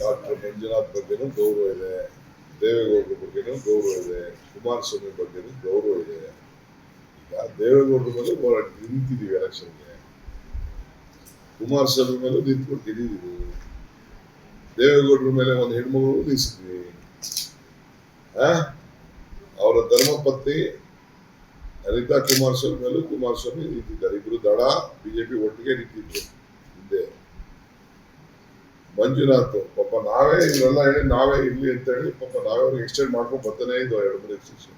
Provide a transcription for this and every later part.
Doctor Manjunath ಬಗ್ಗೆನೂ ಗೌರವ ಇದೆ ದೇವೇಗೌಡರ ಬಗ್ಗೆನೂ ಗೌರವ ಇದೆ ಕುಮಾರಸ್ವಾಮಿ ಬಗ್ಗೆನೂ ಗೌರವ ಇದೆ ಈಗ ದೇವೇಗೌಡರ ಮೇಲೆ ಹೋರಾಟ ನಿಂತಿದ್ದೀವಿ ಎಲೆಕ್ಷನ್ಗೆ ಕುಮಾರಸ್ವಾಮಿ ಮೇಲೂ ನಿಂತ್ಕೊಂಡು ಗೆದ್ದಿದ್ದೀವಿ ದೇವೇಗೌಡರ ಮೇಲೆ ಒಂದು ಹೆಣ್ಮಗಳು ನಿಲ್ಲಿಸಿದ್ವಿ? ಅವರ ಧರ್ಮಪತ್ನಿ ಅನಿತಾ ಕುಮಾರಸ್ವಾಮಿ ಮೇಲೂ ಕುಮಾರಸ್ವಾಮಿ ನಿಂತಿದ್ದಾರೆ ಇಬ್ರು ದಡ ಬಿಜೆಪಿ ಒಟ್ಟಿಗೆ ನಿಂತಿದ್ರು ಮಂಜುನಾಥ್, ಪಾಪ ನಾವೇ ಇವರೆಲ್ಲ ಹೇಳಿ, ನಾವೇ ಇರ್ಲಿ ಅಂತ ಹೇಳಿ ಪಾಪ ನಾವೇ ಅವ್ರಿಗೆ ಎಕ್ಸ್ಟೆಂಡ್ ಮಾಡ್ಕೊಂಡು ಬರ್ತಾನೆ ಇದ್ದೋ ಎರಡು ಮೂರು ಎಕ್ಸ್ಟೆನ್ಷನ್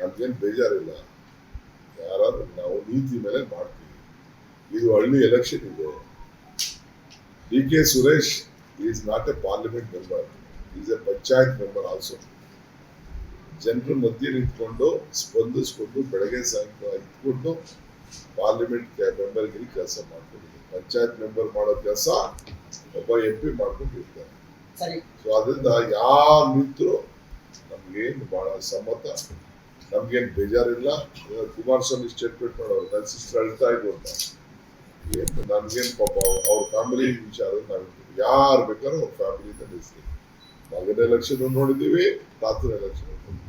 ನಮ್ಗೇನು ಬೇಜಾರಿಲ್ಲ. ಯಾರಾದ್ರೂ ನಾವು ನೀತಿ ಮೇಲೆ ಮಾಡ್ತೀವಿ. ಇದು ಹಳ್ಳಿ ಎಲೆಕ್ಷನ್ ಇದೆ. D K Suresh is not a parliament member is a panchayat member also ಜನರ ಮಧ್ಯೆ ನಿಂತ್ಕೊಂಡು ಸ್ಪಂದಿಸ್ಕೊಂಡು, ಬೆಳಗ್ಗೆ ಸಾಯಂಕಾಲ ಇಟ್ಕೊಂಡು ಪಾರ್ಲಿಮೆಂಟ್ ಮೆಂಬರ್ಗಿರಿ ಕೆಲಸ ಮಾಡ್ಕೊಂಡಿದ್ದೀವಿ ಪಂಚಾಯತ್ ಮೆಂಬರ್ ಮಾಡೋ ಕೆಲಸ ಒಬ್ಬ ಎಂ ಪಿ ಮಾಡ್ಕೊಂಡಿರ್ತಾರೆ ಸೊ ಅದರಿಂದ ಯಾರು ನಿಂತರು ನಮ್ಗೇನು ಬಹಳ ಸಮ್ಮತ. ನಮ್ಗೇನು ಬೇಜಾರಿಲ್ಲ. ಕುಮಾರ್ ಕುಮಾರಸ್ವಾಮಿ ಸ್ಟೇಟ್ಮೆಂಟ್ ಮಾಡೋರು ನನ್ನ ಸಿಸ್ಟರ್ ಅಳ್ತಾ ಇದ್ರು ಅಂತ. ಏನು ನನ್ಗೇನು ಪಾಪ ಅವ್ರ ಫ್ಯಾಮಿಲಿ ವಿಚಾರ ನಾವು ಯಾರು ಬೇಕಾದ್ರೂ ಅವ್ರ ಫ್ಯಾಮಿಲಿ ಮಗನ ಎಲೆಕ್ಷನ್ ನೋಡಿದ್ದೀವಿ ತಾತನ ಎಲೆಕ್ಷನ್ ನೋಡಿದ್ದೀವಿ.